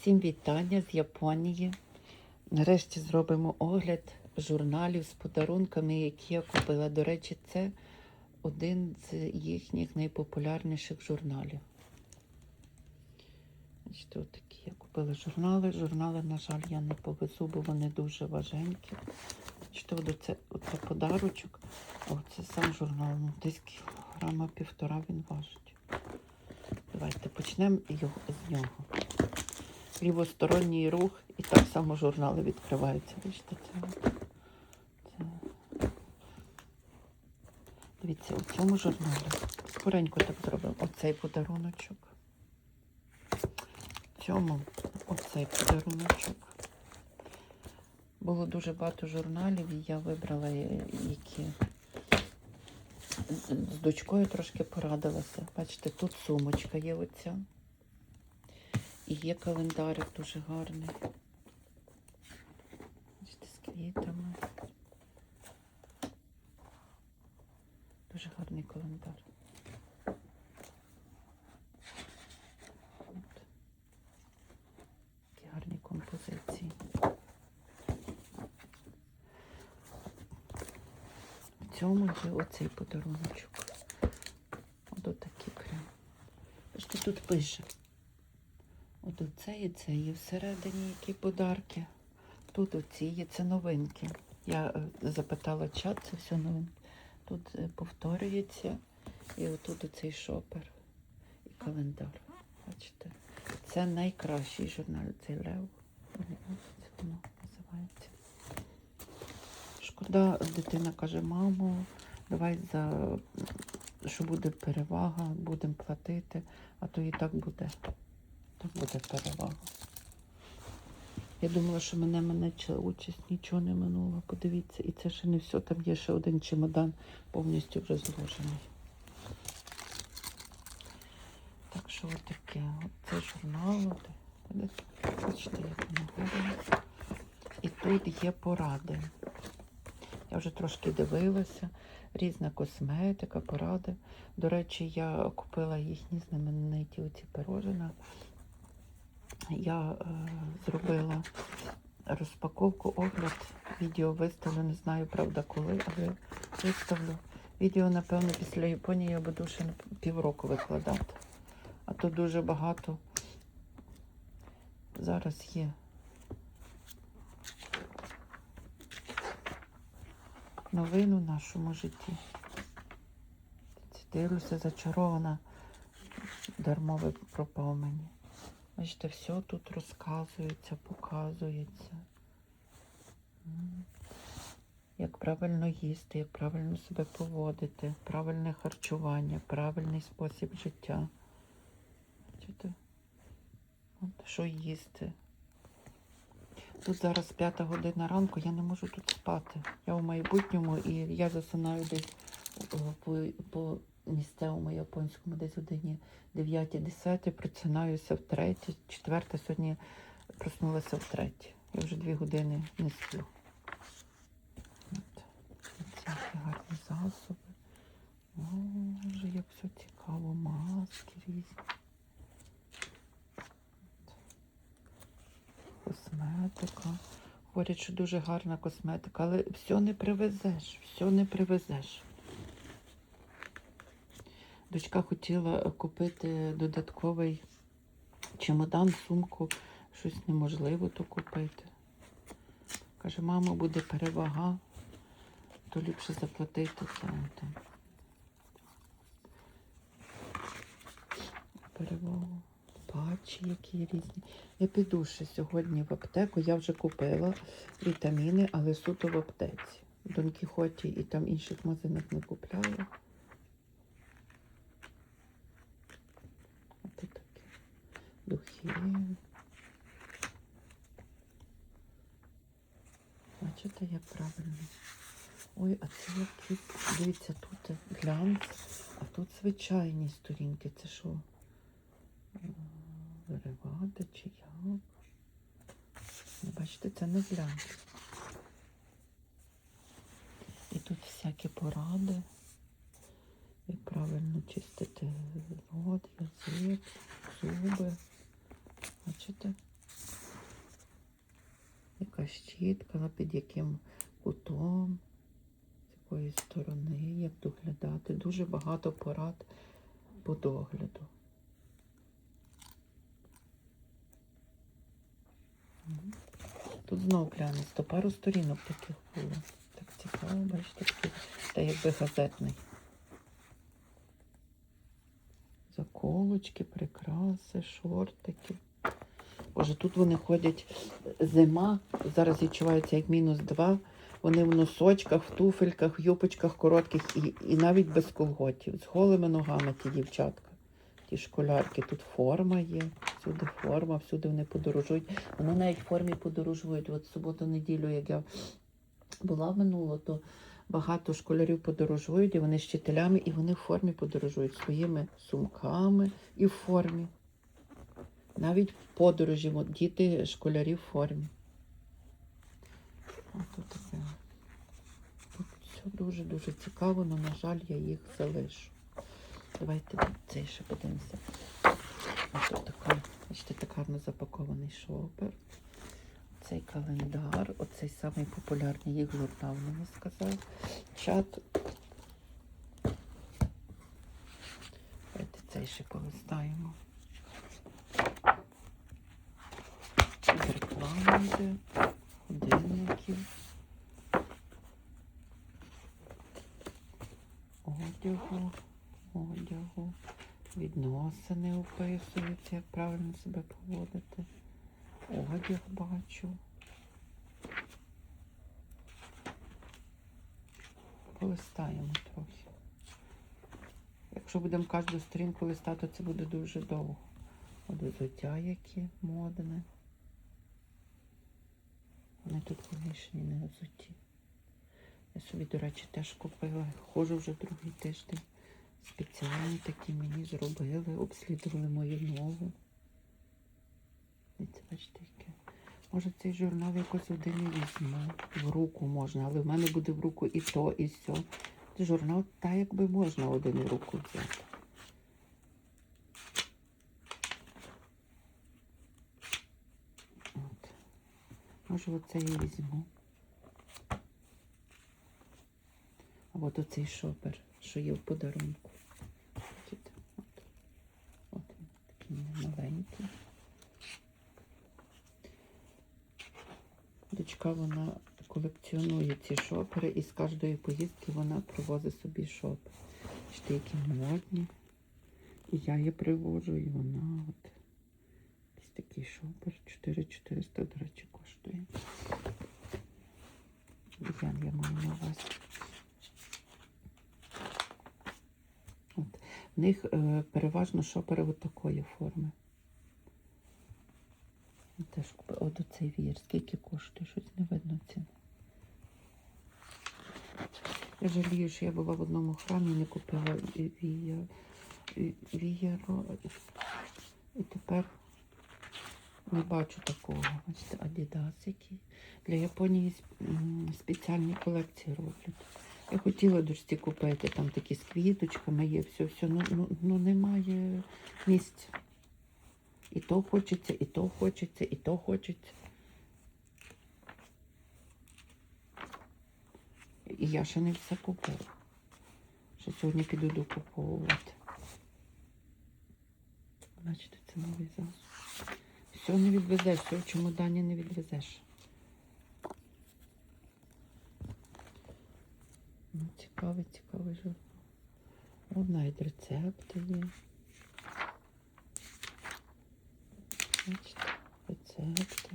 Всім вітання з Японії. Нарешті зробимо огляд журналів з подарунками, які я купила. До речі, це один з їхніх найпопулярніших журналів. От такі я купила журнали. Журнали, на жаль, я не повезу, бо вони дуже важенькі. Оце, оце подарочок, оце сам журнал. Ну, десь кілограма півтора він важить. Давайте почнемо його, з нього. Лівосторонній рух і так само журнали відкриваються. Бачите, це, це. Дивіться, у цьому журналі скоренько так зробимо. Оцей подаруночок. В цьому оцей подаруночок. Було дуже багато журналів, і я вибрала, е, які з, з дочкою трошки порадилася. Бачите, тут сумочка є оця. І є календарик дуже гарний. Бачите, з квітами. Дуже гарний календар. От. Такі гарні композиції. В цьому є оцей подаруночок. От отакі прям. Бачите, тут пише. Оце і це є всередині які подарки. Тут оці є це новинки. Я е, запитала чат, це все новинки. Тут е, повторюється. І отут оцей шопер і календар. Бачите? Це найкращий журнал, цей Лев. Це воно називається. Шкода, дитина каже, мамо, давай за що буде перевага, будемо платити, а то і так буде. Так буде перевага. Я думала, що мене мене участь нічого не минуло. Подивіться, і це ще не все. Там є ще один чемодан повністю вже зложений. Так що отаке. От це журнал. Бачите, як воно. І тут є поради. Я вже трошки дивилася. Різна косметика, поради. До речі, я купила їхні знамениті оці пирожина. Я е, зробила розпаковку, огляд, відео виставлю, не знаю, правда, коли, але виставлю. Відео, напевно, після Японії я буду ще півроку викладати. А то дуже багато зараз є. Новин у нашому житті. Дивлюся, зачарована. Дармо ви пропав мені. Бачите, все тут розказується, показується. Як правильно їсти, як правильно себе поводити, правильне харчування, правильний спосіб життя. Бачите? От що їсти. Тут зараз п'ята година ранку, я не можу тут спати. Я у майбутньому і я засинаю десь е, по, по місцевому японському, десь годині 9-10, просинаюся в третє, четверте, сьогодні проснулася в третє. Я вже дві години не сплю. От. Гарні засоби. О, вже як все цікаво, маски різні. Косметика. Говорять, що дуже гарна косметика, але все не привезеш, все не привезеш. Дочка хотіла купити додатковий чемодан, сумку, щось неможливо то купити. Каже, мама, буде перевага, то ліпше заплатити за там. Перевагу. Патчі які різні. Я піду ще сьогодні в аптеку. Я вже купила вітаміни, але суто в аптеці. В Дон Кіхоті і там інших магазинах не купляла. Ось таке. Духи. Бачите, як правильно. Ой, а це якісь, дивіться, тут глянц, а тут звичайні сторінки. Це що? Виривати чи як? Бачите, це не глянц. І тут всякі поради. Як правильно чистити рот, язик, зуби. Бачите? решітка, під яким кутом, з якої сторони, як доглядати. Дуже багато порад по догляду. Тут знов глянець, пару сторінок таких було. Так цікаво, бачите, та якби газетний. Заколочки, прикраси, шортики. Боже, тут вони ходять зима, зараз відчувається як мінус два. Вони в носочках, в туфельках, в юпочках коротких і, і навіть без колготів, з голими ногами ті дівчатка, ті школярки. Тут форма є, всюди форма, всюди вони подорожують. Вони навіть в формі подорожують. От суботу-неділю, як я була минуло, то багато школярів подорожують, і вони з вчителями, і вони в формі подорожують своїми сумками і в формі. Навіть подорожі, діти школярі в формі. Ось. Тут все дуже-дуже цікаво, але, на жаль, я їх залишу. Давайте цей ще подивимося. Ось тут така, бачите, так гарно запакований шопер. Цей календар, оцей самий популярний їх журнал мені сказав. Чат. Давайте цей ще полистаємо. Йде, годинників. Одягу, одягу. Відносини описуються, як правильно себе поводити. Одяг бачу. Полистаємо трохи. Якщо будемо кожну сторінку листати, це буде дуже довго. От взуття які модне. Вони тут колишні не взуті. Я собі, до речі, теж купила. Ходжу вже другий тиждень. Спеціальні такі мені зробили, обслідували мою ногу. Бачите, яке. Може цей журнал якось один і візьму. В руку можна, але в мене буде в руку і то, і сьо. Журнал та якби можна один в руку взяти. От. Може оце я візьму. А от оцей шопер, що є в подарунку. Бачите? От. От він такий маленький. Дочка вона колекціонує ці шопери і з кожної поїздки вона привозить собі шопер. Які модні. І я її привожу, і вона от. Ось такий шопер. 4400, до речі, коштує. Я, я маю на увазі. От. В них е, переважно шопери от такої форми. Я Теж купила. От оцей вір. Скільки коштує? Щось не видно ціни. Я жалію, що я була в одному храмі і не купила вія, віяро. Не бачу такого. Бачите, Адідас який. Для Японії спеціальні колекції роблять. Я хотіла дочці купити, там такі з квіточками є, все, все. Ну, ну, ну немає місця. І то хочеться, і то хочеться, і то хочеться. І я ще не все купила. Ще сьогодні піду докуповувати. Бачите, це новий засіб. Все не відвезеш, все в чемодані не відвезеш. Ну, цікавий, цікавий журнал. От навіть рецепти є. Бачите, рецепти.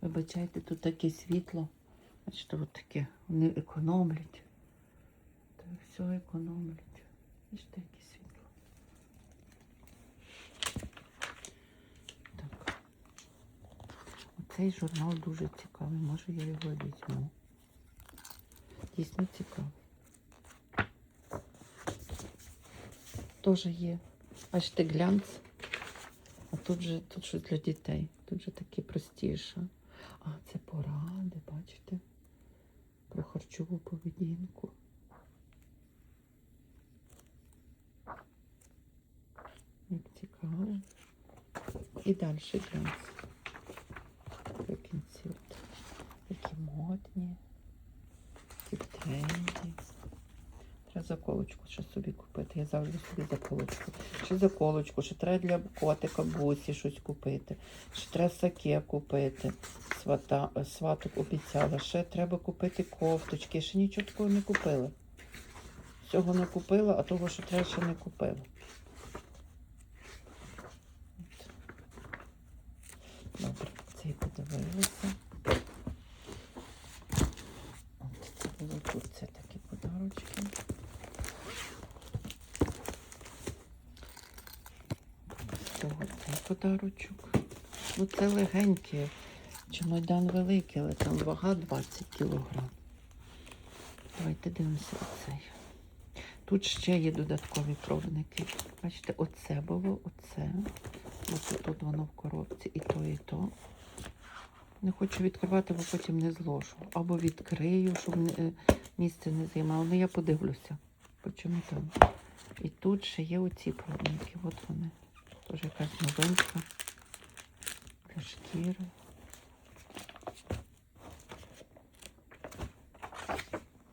Вибачайте, тут таке світло. Бачите, от таке. Вони економлять. Так, все економлять. Бачите, яке світло. Так. Оцей журнал дуже цікавий. Може я його візьму. Дійсно цікавий. Теж є. Бачите, глянц. А тут же тут щось для дітей. Тут же таке простіше. А, це поради, бачите? Про харчову поведінку. Як цікаво. і далі глянці. В кінці от. Такі модні, такі в тренді. Треба заколочку ще собі купити. Я завжди собі заколочку. Ще заколочку, ще треба для котика бусі щось купити. Ще треба саке купити. Свата, сваток обіцяла. Ще треба купити кофточки. Ще нічого такого не купила. Всього не купила, а того, що треба, ще не купила. Добре, цей подивилися. От це було тут. Це такі подарочки. З того цей подарочок. Ну це легеньке. Чемодан великий, але там вага 20 кілограм. Давайте дивимося оцей. Тут ще є додаткові пробники. Бачите, оце було, оце. Ось тут воно в коробці, і то, і то. Не хочу відкривати, бо потім не зложу. Або відкрию, щоб е, місце не займало. Ну я подивлюся. Почому там. І тут ще є оці пробники. От вони. Теж якась новинка для шкіри.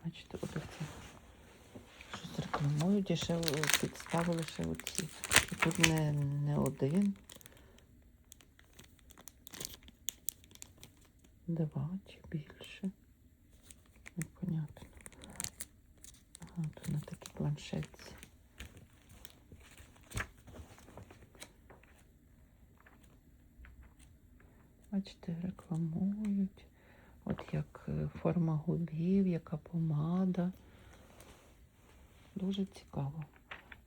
Бачите, от оце. Щось рекламують і ще підставили ще оці. І тут не, не один. Чи більше. Непонятно. Ага, тут на такій планшетці. Бачите, рекламують. От як е, форма губів, яка помада. Дуже цікаво.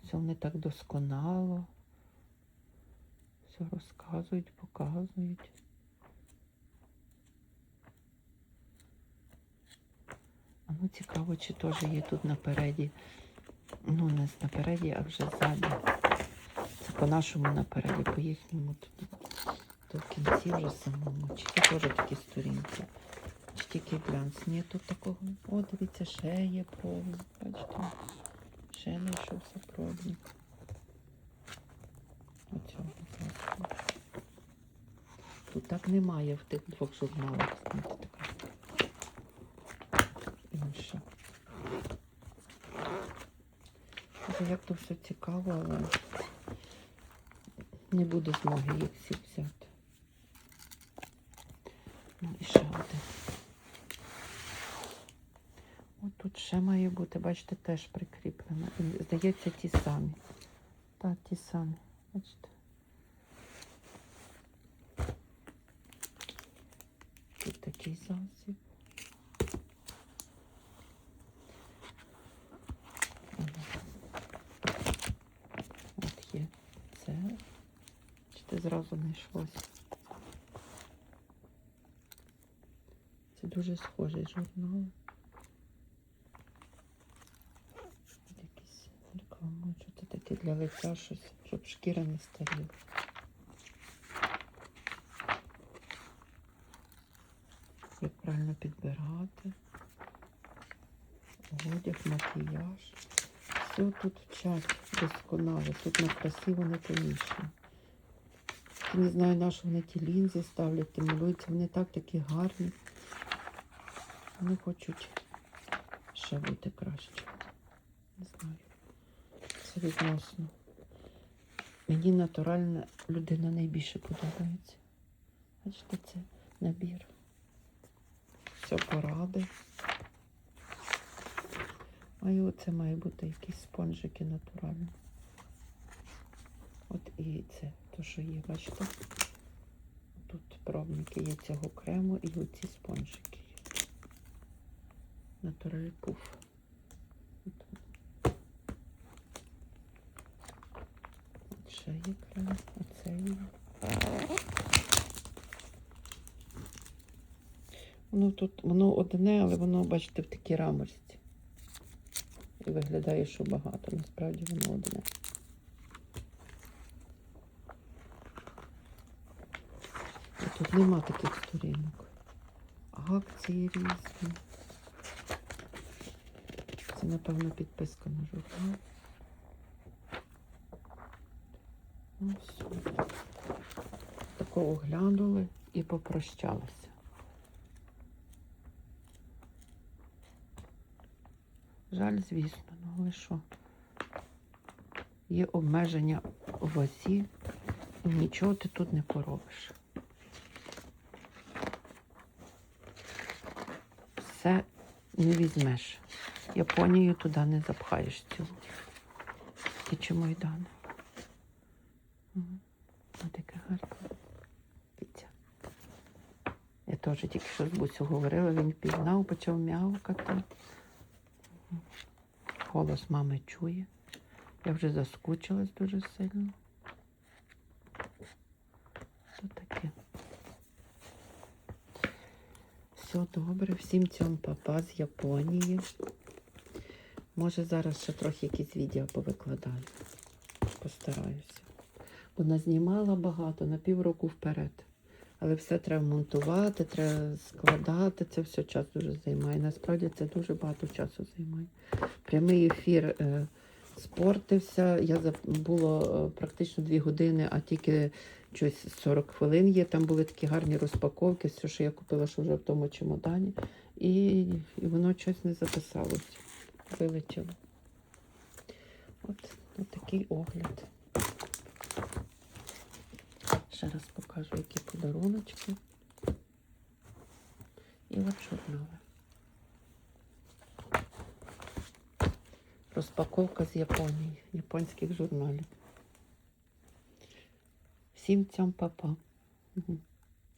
Все вони так досконало. Все розказують, показують. А ну цікаво, чи теж є тут напереді. Ну, не напереді, а вже ззаді. Це по-нашому напереді, по їхньому тут. То в кінці вже самому. Чи це теж такі сторінки? Чи тільки глянц? Ні, тут такого. О, дивіться, ще є пробник. Бачите? Ще знайшовся пробник. Оцього класного. Тут так немає в тих двох журналах. Знаєте, така інша. Боже, Як то все цікаво, але не буде змоги їх всі взяти. Ну і ще один. Ще має бути, бачите, теж прикріплено. І, Здається, ті самі. Так, ті самі. Бачите. Тут такий засіб. От є це. Бачите, зразу знайшлося. Це дуже схожий журнал. Тут Якісь рекламують, що це таке для лиця щось, щоб шкіра не старіла. Як правильно підбирати. Одяг, макіяж. Все тут вчать досконало. Тут на красиво не поміщено. Не знаю, на що вони ті лінзи ставлять, ті малюються. Вони так такі гарні. Вони хочуть ще бути краще. Не знаю. Це. Мені натуральна людина найбільше подобається. Бачите, це набір. Все поради. А і оце має бути якісь спонжики натуральні. От і це, то, що є, бачите? Тут пробники є цього крему і оці спонжики є. Натураль пуф. От. От є крем, оце є. Воно тут, воно одне, але воно, бачите, в такій рамочці. І виглядає, що багато. Насправді воно одне. І тут нема таких сторінок. Акції різні. Це, напевно, підписка на журнал. Ну, все. Швидко оглянули і попрощалися. Жаль, звісно, ну але що? Є обмеження в вазі, і нічого ти тут не поробиш. Все не візьмеш. Японію туди не запхаєш цілу. І чи Майдан. Ось таке гарне. Я теж тільки що з Бусю говорила, він пізнав, почав м'явкати. Голос мами чує. Я вже заскучилась дуже сильно. Що таке? Все добре, всім цьому папа з Японії. Може зараз ще трохи якісь відео повикладаю. Постараюся. Бо назнімала багато на півроку вперед. Але все треба монтувати, треба складати. Це все час дуже займає. Насправді це дуже багато часу займає. Прямий ефір е, спортився. Я було е, практично дві години, а тільки щось 40 хвилин є. Там були такі гарні розпаковки, все, що я купила, що вже в тому чемодані. І, і воно щось не записалось. Вилетіло. От, от такий огляд. Ще раз покажу, які подаруночки. І от журнали. Розпаковка з Японії, японських журналів. Всім цьом папа.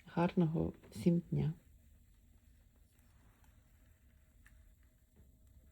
Гарного всім дня.